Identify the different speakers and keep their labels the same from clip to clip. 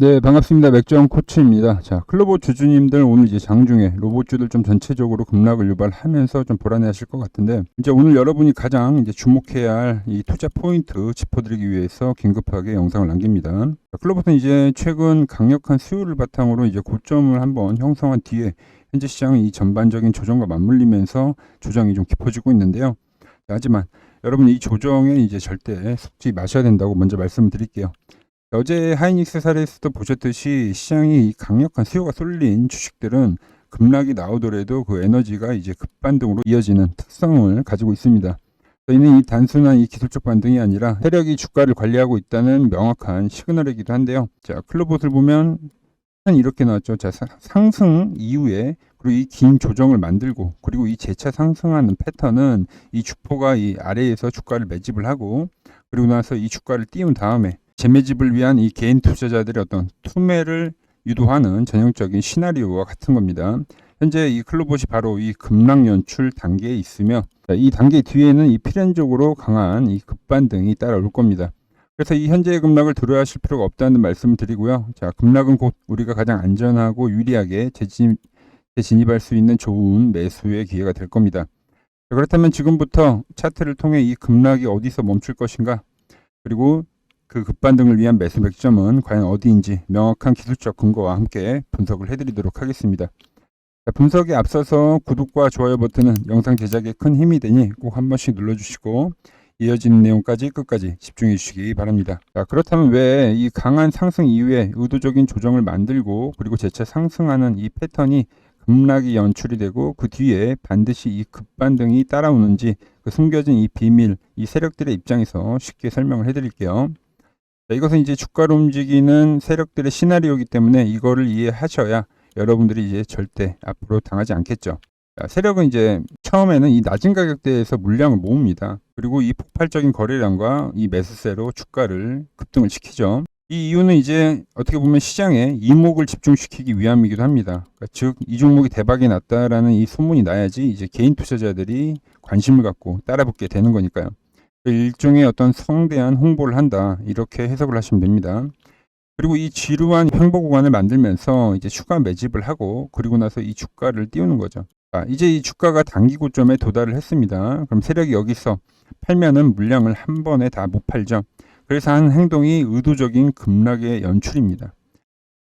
Speaker 1: 네, 반갑습니다. 맥주형 코치입니다. 자, 클로버 주주님들 오늘 이제 장중에 로봇주들 좀 전체적으로 급락을 유발하면서 좀 불안해하실 것 같은데 이제 오늘 여러분이 가장 이제 주목해야 할 이 투자 포인트 짚어드리기 위해서 긴급하게 영상을 남깁니다. 자, 클로버는 이제 최근 강력한 수요를 바탕으로 이제 고점을 한번 형성한 뒤에 현재 시장은 이 전반적인 조정과 맞물리면서 조정이 좀 깊어지고 있는데요. 자, 하지만 여러분 이 조정에 이제 절대 속지 마셔야 된다고 먼저 말씀을 드릴게요. 어제 하이닉스 사례에서도 보셨듯이 시장이 이 강력한 수요가 쏠린 주식들은 급락이 나오더라도 그 에너지가 이제 급반등으로 이어지는 특성을 가지고 있습니다. 저희는 이 단순한 이 기술적 반등이 아니라 세력이 주가를 관리하고 있다는 명확한 시그널이기도 한데요. 자, 클로봇을 보면 한 이렇게 나왔죠. 자, 사- 상승 이후에 그리고 이 긴 조정을 만들고 그리고 이 재차 상승하는 패턴은 이 주포가 이 아래에서 주가를 매집을 하고 그리고 나서 이 주가를 띄운 다음에 재매집을 위한 이 개인 투자자들의 어떤 투매를 유도하는 전형적인 시나리오와 같은 겁니다. 현재 이 클로봇이 바로 이 급락 연출 단계에 있으며 자, 이 단계 뒤에는 이 필연적으로 강한 이 급반등이 따라올 겁니다. 그래서 이 현재의 급락을 두려워하실 필요가 없다는 말씀을 드리고요. 자, 급락은 곧 우리가 가장 안전하고 유리하게 재진, 재진입할 수 있는 좋은 매수의 기회가 될 겁니다. 자, 그렇다면 지금부터 차트를 통해 이 급락이 어디서 멈출 것인가? 그리고 그 급반등을 위한 매수 맥점은 과연 어디인지 명확한 기술적 근거와 함께 분석을 해드리도록 하겠습니다. 자, 분석에 앞서서 구독과 좋아요 버튼은 영상 제작에 큰 힘이 되니 꼭 한 번씩 눌러주시고 이어지는 내용까지 끝까지 집중해 주시기 바랍니다. 자, 그렇다면 왜 이 강한 상승 이후에 의도적인 조정을 만들고 그리고 재차 상승하는 이 패턴이 급락이 연출이 되고 그 뒤에 반드시 이 급반등이 따라오는지 그 숨겨진 이 비밀, 이 세력들의 입장에서 쉽게 설명을 해드릴게요. 자, 이것은 이제 주가를 움직이는 세력들의 시나리오이기 때문에 이거를 이해하셔야 여러분들이 이제 절대 앞으로 당하지 않겠죠. 자, 세력은 이제 처음에는 이 낮은 가격대에서 물량을 모읍니다. 그리고 이 폭발적인 거래량과 이 매수세로 주가를 급등을 시키죠. 이 이유는 이제 어떻게 보면 시장에 이목을 집중시키기 위함이기도 합니다. 그러니까 즉, 이 종목이 대박이 났다라는 이 소문이 나야지 이제 개인 투자자들이 관심을 갖고 따라붙게 되는 거니까요. 그 일종의 어떤 성대한 홍보를 한다 이렇게 해석을 하시면 됩니다. 그리고 이 지루한 횡보 구간을 만들면서 이제 추가 매집을 하고 그리고 나서 이 주가를 띄우는 거죠. 아, 이제 이 주가가 단기 고점에 도달을 했습니다. 그럼 세력이 여기서 팔면은 물량을 한 번에 다 못 팔죠. 그래서 한 행동이 의도적인 급락의 연출입니다.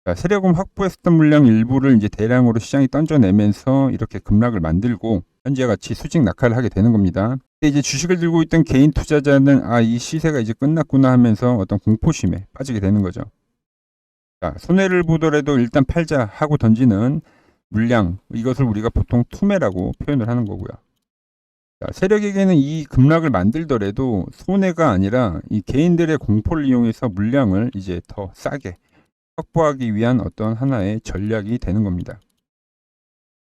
Speaker 1: 자, 세력은 확보했었던 물량 일부를 이제 대량으로 시장이 던져내면서 이렇게 급락을 만들고 현재 같이 수직 낙하를 하게 되는 겁니다. 근데 이제 주식을 들고 있던 개인 투자자는 아, 이 시세가 이제 끝났구나 하면서 어떤 공포심에 빠지게 되는 거죠. 자, 손해를 보더라도 일단 팔자 하고 던지는 물량, 이것을 우리가 보통 투매라고 표현을 하는 거고요. 자, 세력에게는 이 급락을 만들더라도 손해가 아니라 이 개인들의 공포를 이용해서 물량을 이제 더 싸게 확보하기 위한 어떤 하나의 전략이 되는 겁니다.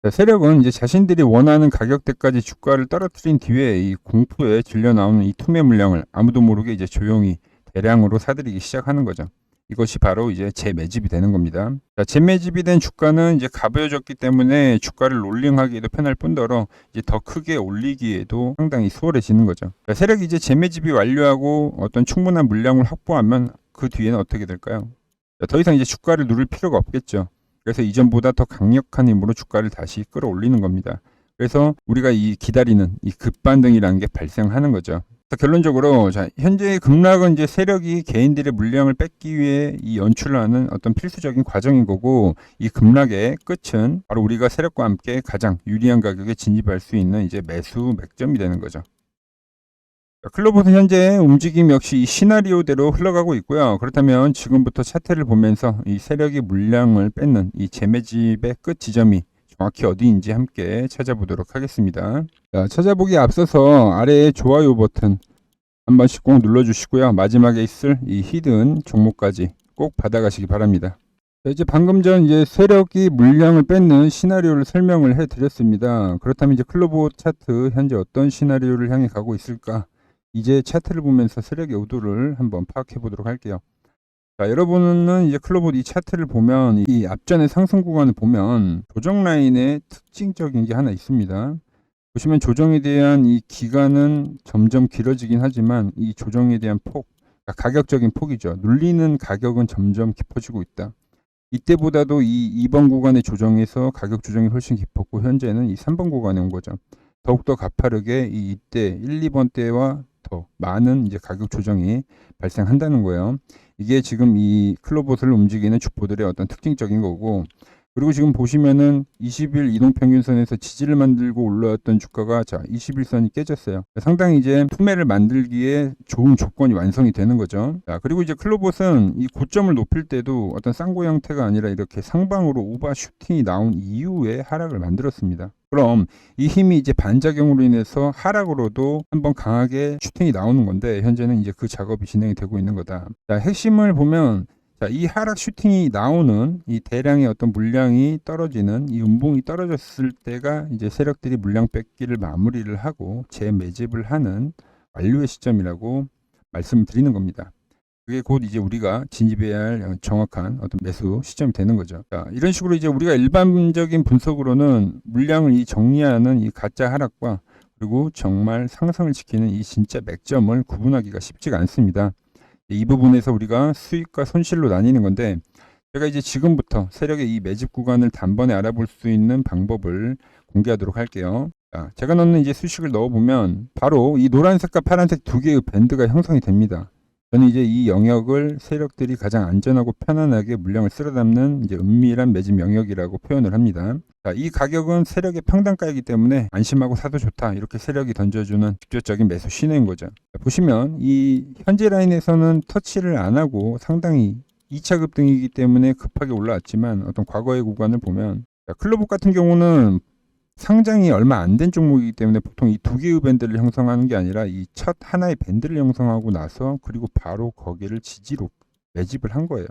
Speaker 1: 자, 세력은 이제 자신들이 원하는 가격대까지 주가를 떨어뜨린 뒤에 이 공포에 질려 나오는 이 투매 물량을 아무도 모르게 이제 조용히 대량으로 사들이기 시작하는 거죠. 이것이 바로 이제 재매집이 되는 겁니다. 자, 재매집이 된 주가는 이제 가벼워졌기 때문에 주가를 롤링하기에도 편할 뿐더러 이제 더 크게 올리기에도 상당히 수월해지는 거죠. 자, 세력이 이제 재매집이 완료하고 어떤 충분한 물량을 확보하면 그 뒤에는 어떻게 될까요? 자, 더 이상 이제 주가를 누를 필요가 없겠죠. 그래서 이전보다 더 강력한 힘으로 주가를 다시 끌어올리는 겁니다. 그래서 우리가 이 기다리는 이 급반등이라는 게 발생하는 거죠. 자, 결론적으로 자, 현재의 급락은 이제 세력이 개인들의 물량을 뺏기 위해 이 연출을 하는 어떤 필수적인 과정인 거고 이 급락의 끝은 바로 우리가 세력과 함께 가장 유리한 가격에 진입할 수 있는 이제 매수 맥점이 되는 거죠. 자, 클로버는 현재 움직임 역시 이 시나리오대로 흘러가고 있고요. 그렇다면 지금부터 차트를 보면서 이 세력이 물량을 뺏는 이 재매집의 끝 지점이 정확히 어디인지 함께 찾아보도록 하겠습니다. 자, 찾아보기 앞서서 아래에 좋아요 버튼 한 번씩 꼭 눌러주시고요. 마지막에 있을 이 히든 종목까지 꼭 받아가시기 바랍니다. 자, 이제 방금 전 이제 세력이 물량을 뺏는 시나리오를 설명을 해드렸습니다. 그렇다면 이제 클로버 차트 현재 어떤 시나리오를 향해 가고 있을까? 이제 차트를 보면서 세력의 의도를 한번 파악해 보도록 할게요. 자, 여러분은 이제 클로봇 이 차트를 보면 이 앞전의 상승 구간을 보면 조정 라인의 특징적인 게 하나 있습니다. 보시면 조정에 대한 이 기간은 점점 길어지긴 하지만 이 조정에 대한 폭, 그러니까 가격적인 폭이죠. 눌리는 가격은 점점 깊어지고 있다. 이때보다도 이 2번 구간의 조정에서 가격 조정이 훨씬 깊었고 현재는 이 3번 구간에 온 거죠. 더욱더 가파르게 이 이때 1, 2번 때와 더 많은 이제 가격 조정이 발생한다는 거예요. 이게 지금 이 클로봇을 움직이는 주포들의 어떤 특징적인 거고 그리고 지금 보시면은 20일 이동평균선에서 지지를 만들고 올라왔던 주가가 자 21선이 깨졌어요. 상당히 이제 투매를 만들기에 좋은 조건이 완성이 되는 거죠. 자 그리고 이제 클로봇은 이 고점을 높일 때도 어떤 쌍고 형태가 아니라 이렇게 상방으로 오버 슈팅이 나온 이후에 하락을 만들었습니다. 그럼 이 힘이 이제 반작용으로 인해서 하락으로도 한번 강하게 슈팅이 나오는 건데 현재는 이제 그 작업이 진행이 되고 있는 거다. 자 핵심을 보면 자, 이 하락 슈팅이 나오는 이 대량의 어떤 물량이 떨어지는 이 음봉이 떨어졌을 때가 이제 세력들이 물량 뺏기를 마무리를 하고 재매집을 하는 완료의 시점이라고 말씀을 드리는 겁니다. 그게 곧 이제 우리가 진입해야 할 정확한 어떤 매수 시점이 되는 거죠. 자, 이런 식으로 이제 우리가 일반적인 분석으로는 물량을 이 정리하는 이 가짜 하락과 그리고 정말 상승을 지키는 이 진짜 맥점을 구분하기가 쉽지가 않습니다. 이 부분에서 우리가 수익과 손실로 나뉘는 건데 제가 이제 지금부터 세력의 이 매집 구간을 단번에 알아볼 수 있는 방법을 공개하도록 할게요. 자, 제가 넣는 이제 수식을 넣어보면 바로 이 노란색과 파란색 두 개의 밴드가 형성이 됩니다. 저는 이제 이 영역을 세력들이 가장 안전하고 편안하게 물량을 쓸어 담는 이제 은밀한 매집 영역이라고 표현을 합니다. 자, 이 가격은 세력의 평단가이기 때문에 안심하고 사도 좋다. 이렇게 세력이 던져주는 직접적인 매수 신호인 거죠. 자, 보시면 이 현재 라인에서는 터치를 안 하고 상당히 2차 급등이기 때문에 급하게 올라왔지만 어떤 과거의 구간을 보면 자, 클로브 같은 경우는 상장이 얼마 안 된 종목이기 때문에 보통 이 두 개의 밴드를 형성하는 게 아니라 이 첫 하나의 밴드를 형성하고 나서 그리고 바로 거기를 지지로 매집을 한 거예요.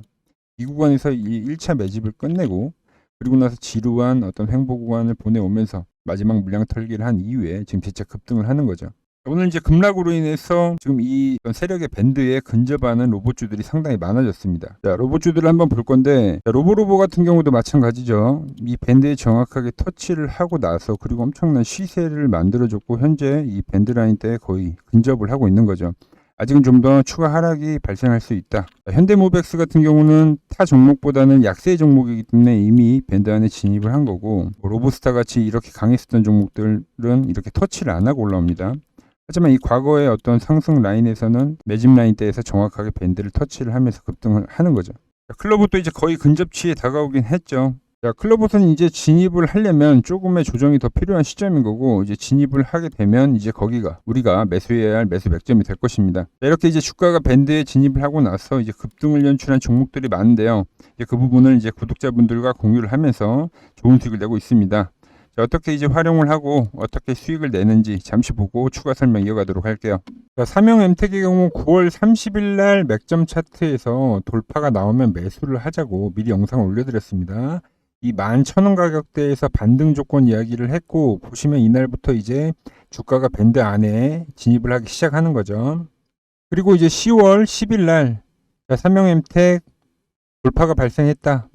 Speaker 1: 이 구간에서 이 1차 매집을 끝내고 그리고 나서 지루한 어떤 횡보 구간을 보내오면서 마지막 물량 털기를 한 이후에 지금 재차 급등을 하는 거죠. 오늘 이제 급락으로 인해서 지금 이 세력의 밴드에 근접하는 로봇주들이 상당히 많아졌습니다. 자, 로봇주들을 한번 볼 건데 자, 로보로보 같은 경우도 마찬가지죠. 이 밴드에 정확하게 터치를 하고 나서 그리고 엄청난 시세를 만들어줬고 현재 이 밴드 라인 때 거의 근접을 하고 있는 거죠. 아직은 좀 더 추가 하락이 발생할 수 있다. 현대모백스 같은 경우는 타 종목보다는 약세 종목이기 때문에 이미 밴드 안에 진입을 한 거고 뭐 로보스타 같이 이렇게 강했었던 종목들은 이렇게 터치를 안 하고 올라옵니다. 하지만 이 과거의 어떤 상승 라인에서는 매집 라인대에서 정확하게 밴드를 터치를 하면서 급등을 하는 거죠. 클로봇도 이제 거의 근접치에 다가오긴 했죠. 자, 클로봇은 이제 진입을 하려면 조금의 조정이 더 필요한 시점인 거고 이제 진입을 하게 되면 이제 거기가 우리가 매수해야 할 매수 맥점이 될 것입니다. 자, 이렇게 이제 주가가 밴드에 진입을 하고 나서 이제 급등을 연출한 종목들이 많은데요. 이제 그 부분을 이제 구독자분들과 공유를 하면서 좋은 수익을 내고 있습니다. 자, 어떻게 이제 활용을 하고 어떻게 수익을 내는지 잠시 보고 추가 설명 이어가도록 할게요. 자, 삼형 엠텍의 경우 9월 30일 날 맥점 차트에서 돌파가 나오면 매수를 하자고 미리 영상을 올려드렸습니다. 이 11,000원 가격대에서 반등 조건 이야기를 했고 보시면 이날부터 이제 주가가 밴드 안에 진입을 하기 시작하는 거죠. 그리고 이제 10월 10일 날 삼형 엠텍 돌파가 발생했다.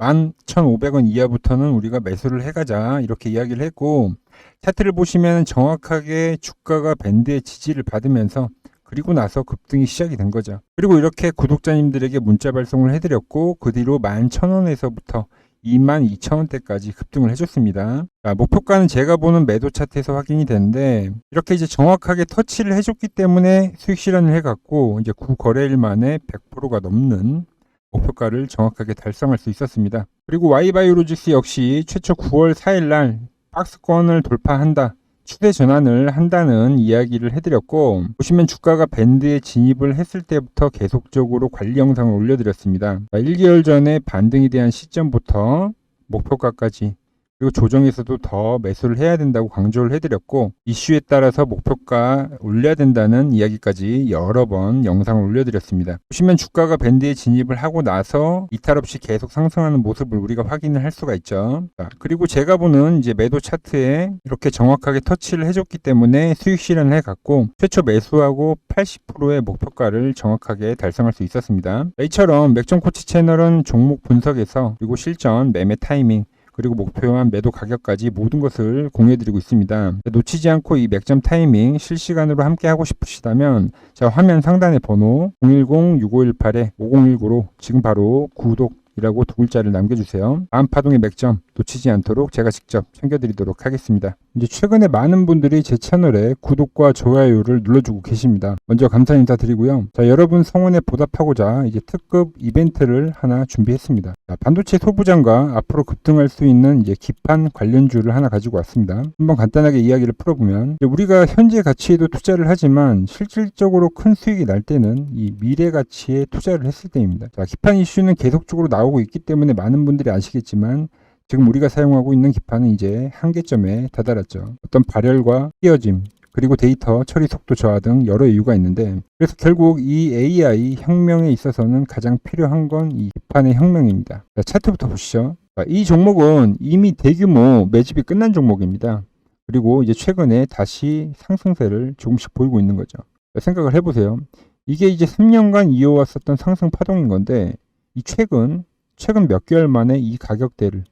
Speaker 1: 11,500원 이하부터는 우리가 매수를 해가자 이렇게 이야기를 했고 차트를 보시면 정확하게 주가가 밴드의 지지를 받으면서 그리고 나서 급등이 시작이 된 거죠. 그리고 이렇게 구독자님들에게 문자 발송을 해드렸고 그 뒤로 11,000원에서부터 22,000원대까지 급등을 해줬습니다. 자, 목표가는 제가 보는 매도 차트에서 확인이 되는데 이렇게 이제 정확하게 터치를 해줬기 때문에 수익 실현을 해갔고 이제 9거래일 만에 100%가 넘는 목표가를 정확하게 달성할 수 있었습니다. 그리고 Y바이오로직스 역시 최초 9월 4일 날 박스권을 돌파한다. 추세 전환을 한다는 이야기를 해드렸고 보시면 주가가 밴드에 진입을 했을 때부터 계속적으로 관리 영상을 올려드렸습니다. 1개월 전에 반등에 대한 시점부터 목표가까지 그리고 조정에서도 더 매수를 해야 된다고 강조를 해드렸고 이슈에 따라서 목표가 올려야 된다는 이야기까지 여러 번 영상을 올려드렸습니다. 보시면 주가가 밴드에 진입을 하고 나서 이탈 없이 계속 상승하는 모습을 우리가 확인을 할 수가 있죠. 자, 그리고 제가 보는 이제 매도 차트에 이렇게 정확하게 터치를 해줬기 때문에 수익 실현을 해갔고 최초 매수하고 80%의 목표가를 정확하게 달성할 수 있었습니다. 이처럼 맥점 코치 채널은 종목 분석에서 그리고 실전 매매 타이밍 그리고 목표한 매도 가격까지 모든 것을 공유해드리고 있습니다. 놓치지 않고 이 맥점 타이밍 실시간으로 함께 하고 싶으시다면 자 화면 상단의 번호 010-6518-5019로 지금 바로 구독 이라고 두 글자를 남겨주세요. 다음 파동의 맥점 놓치지 않도록 제가 직접 챙겨드리도록 하겠습니다. 이제 최근에 많은 분들이 제 채널에 구독과 좋아요를 눌러주고 계십니다. 먼저 감사 인사드리고요. 자, 여러분 성원에 보답하고자 이제 특급 이벤트를 하나 준비했습니다. 자, 반도체 소부장과 앞으로 급등할 수 있는 이제 기판 관련주를 하나 가지고 왔습니다. 한번 간단하게 이야기를 풀어보면 우리가 현재 가치에도 투자를 하지만 실질적으로 큰 수익이 날 때는 이 미래 가치에 투자를 했을 때입니다. 자, 기판 이슈는 계속적으로 나오고 있기 때문에 많은 분들이 아시겠지만 지금 우리가 사용하고 있는 기판은 이제 한계점에 다다랐죠. 어떤 발열과 휘어짐, 그리고 데이터 처리 속도 저하 등 여러 이유가 있는데 그래서 결국 이 AI 혁명에 있어서는 가장 필요한 건 이 기판의 혁명입니다. 자, 차트부터 보시죠. 자, 이 종목은 이미 대규모 매집이 끝난 종목입니다. 그리고 이제 최근에 다시 상승세를 조금씩 보이고 있는 거죠. 자, 생각을 해보세요. 이게 이제 3년간 이어왔었던 상승 파동인 건데 이 최근 최근 몇 개월 만에 이 가격대를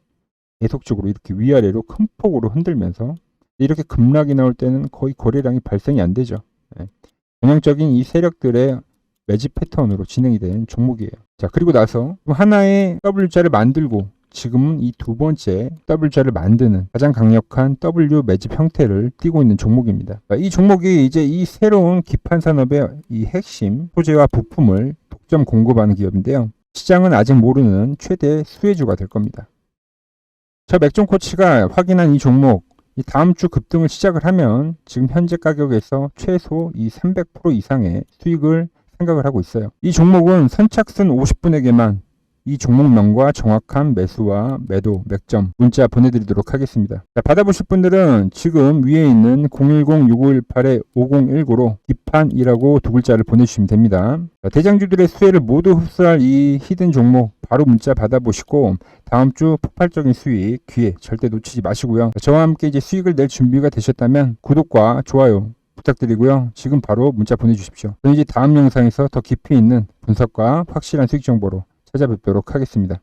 Speaker 1: 계속적으로 이렇게 위아래로 큰 폭으로 흔들면서 이렇게 급락이 나올 때는 거의 거래량이 발생이 안 되죠. 예. 전형적인 이 세력들의 매집 패턴으로 진행이 된 종목이에요. 자, 그리고 나서 하나의 W자를 만들고 지금은 이 두 번째 W자를 만드는 가장 강력한 W 매집 형태를 띠고 있는 종목입니다. 자, 이 종목이 이제 이 새로운 기판 산업의 이 핵심 소재와 부품을 독점 공급하는 기업인데요. 시장은 아직 모르는 최대 수혜주가 될 겁니다. 저 맥종 코치가 확인한 이 종목 이 다음 주 급등을 시작을 하면 지금 현재 가격에서 최소 이 300% 이상의 수익을 생각을 하고 있어요. 이 종목은 선착순 50분에게만 이 종목명과 정확한 매수와 매도, 맥점, 문자 보내드리도록 하겠습니다. 자, 받아보실 분들은 지금 위에 있는 010-6518-5019로 기 판이라고 두 글자를 보내주시면 됩니다. 자, 대장주들의 수혜를 모두 흡수할 이 히든 종목 바로 문자 받아보시고 다음 주 폭발적인 수익 기회 절대 놓치지 마시고요. 자, 저와 함께 이제 수익을 낼 준비가 되셨다면 구독과 좋아요 부탁드리고요. 지금 바로 문자 보내주십시오. 저는 이제 다음 영상에서 더 깊이 있는 분석과 확실한 수익 정보로 찾아뵙도록 하겠습니다.